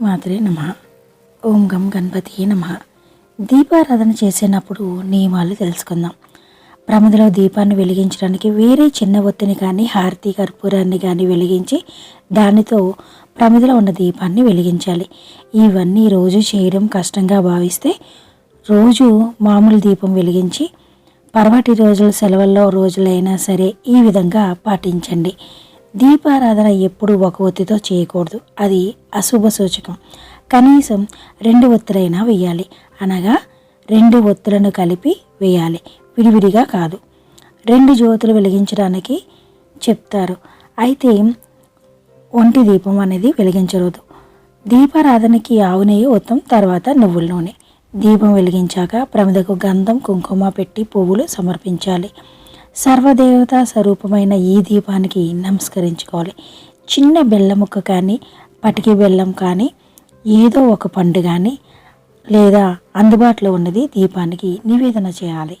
మాత్రే నమ. ఓం గం గణపతి నమ. దీపారాధన చేసేటప్పుడు నియమాలు తెలుసుకుందాం. ప్రమదలో దీపాన్ని వెలిగించడానికి వేరే చిన్న ఒత్తిని కానీ హారతి కర్పూరాన్ని కానీ వెలిగించి దానితో ప్రమిదలో ఉన్న దీపాన్ని వెలిగించాలి. ఇవన్నీ రోజు చేయడం కష్టంగా భావిస్తే రోజు మామూలు దీపం వెలిగించి పర్వాటి రోజుల సెలవుల్లో రోజులైనా సరే ఈ విధంగా పాటించండి. దీపారాధన ఎప్పుడు ఒక ఒత్తితో చేయకూడదు. అది అశుభ సూచకం. కనీసం రెండు ఒత్తులైనా వేయాలి. అనగా రెండు ఒత్తులను కలిపి వేయాలి. విడివిడిగా కాదు. రెండు జ్యోతులు వెలిగించడానికి చెప్తారు. అయితే ఒంటి దీపం అనేది వెలిగించలేదు దీపారాధనకి ఆవు నెయ్యి ఉత్తం తర్వాత నువ్వుల నూనె. దీపం వెలిగించాక ప్రమిదకు గంధం కుంకుమ పెట్టి పువ్వులు సమర్పించాలి. సర్వదేవతా స్వరూపమైన ఈ దీపానికి నమస్కరించుకోవాలి. చిన్న బెల్లం ముక్క కానీ పటికి బెల్లం కానీ ఏదో ఒక పండు కానీ లేదా అందుబాటులో ఉన్నది దీపానికి నివేదన చేయాలి.